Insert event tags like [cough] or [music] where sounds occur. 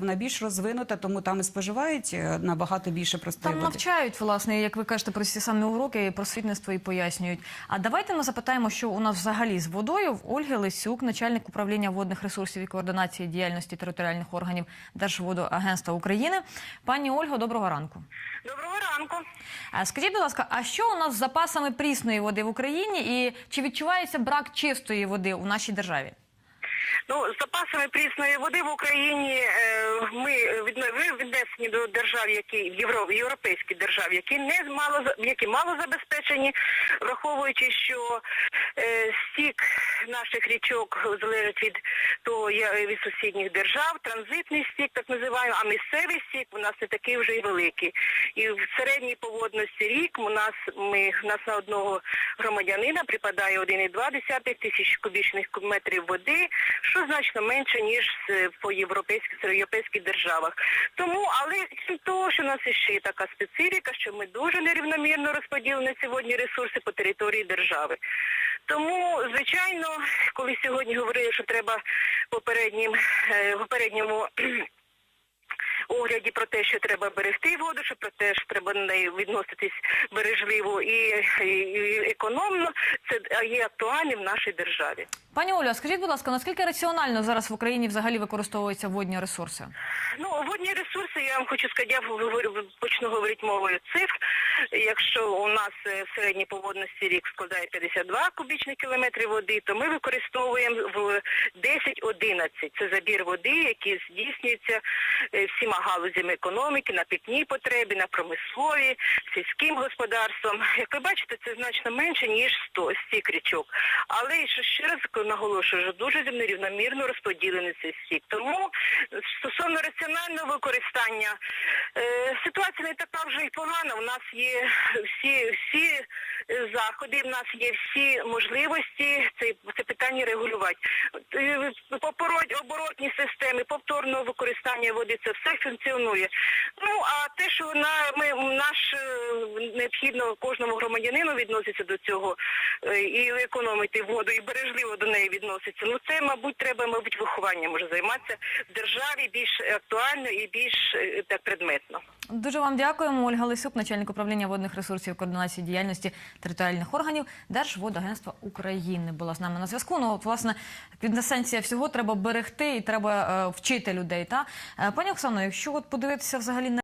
Вона більш розвинута, тому там і споживають е, набагато більше простої Там води. навчають, власне, як ви кажете, про ці самі уроки, і просвітництво і пояснюють. А давайте ми запитаємо, що у нас взагалі з водою в Ольги Лисюк, начальник управління водних ресурсів і координації діяльності територіальних органів Держводоагентства України. Пані Ольго, доброго ранку. Доброго ранку. Скажіть, будь ласка, а що у нас з запасами прісної води в Україні, і чи відчувається брак чистої води у нашій державі? Ну, з запасами прісної води в Україні е, ми віднесені до держав, які європейських держав, які не мало які мало забезпечені, враховуючи, що стік наших річок залежить від того від сусідніх держав, транзитний стік, так називаємо, а місцевий стік у нас не такий вже і великий. І в середній поводності рік у нас ми у нас на одного громадянина припадає 1,2 тисяч кубічних метрів води, що значно менше ніж по європейських європейських державах. Тому, але крім того, що у нас іще є така специфіка, що ми дуже нерівномірно розподілені сьогодні ресурси по території держави. Тому, звичайно, коли сьогодні говорили, що треба попереднім е, попередньому [clears throat] огляді про те, що треба берегти воду, що про те, що треба до неї відноситись бережливо і, і, і економно, це є актуальним в нашій державі. Пані Олю, а скажіть, будь ласка, наскільки раціонально зараз в Україні взагалі використовуються водні ресурси? Ну, водні ресурси, я вам хочу сказати, я почну говорити мовою цифр. Якщо у нас е, середній поводності рік складає 52 кубічні кілометри води, то ми використовуємо в 10-11. Це забір води, який здійснюється е, всіма галузями економіки, на питній потребі, на промислові, сільським господарством. Як ви бачите, це значно менше, ніж 100 стік річок. Але ще ще раз наголошую, що дуже нерівномірно розподілений цей стік. Тому стосовно раціонального використання, е, ситуація не така вже й погана. У нас є всі, всі е, заходи, в нас є всі можливості це, це питання регулювати. Е, Попороть оборотні системи, повторного використання води, це все функціонує. Ну а те, що на ми наш е, необхідно кожному громадянину відноситься до цього і економити воду, і бережливо до неї відноситься. Ну це, мабуть, треба, мабуть, вихованням може займатися в державі більш актуально і більш так предметно. Дуже вам дякуємо. Ольга Лисюк, начальник управління водних ресурсів координації діяльності територіальних органів Держводагентства України, була з нами на зв'язку. Ну, от, власне, квінтесенція всього треба берегти і треба е, вчити людей. Та Е, пані Оксано, якщо от подивитися взагалі на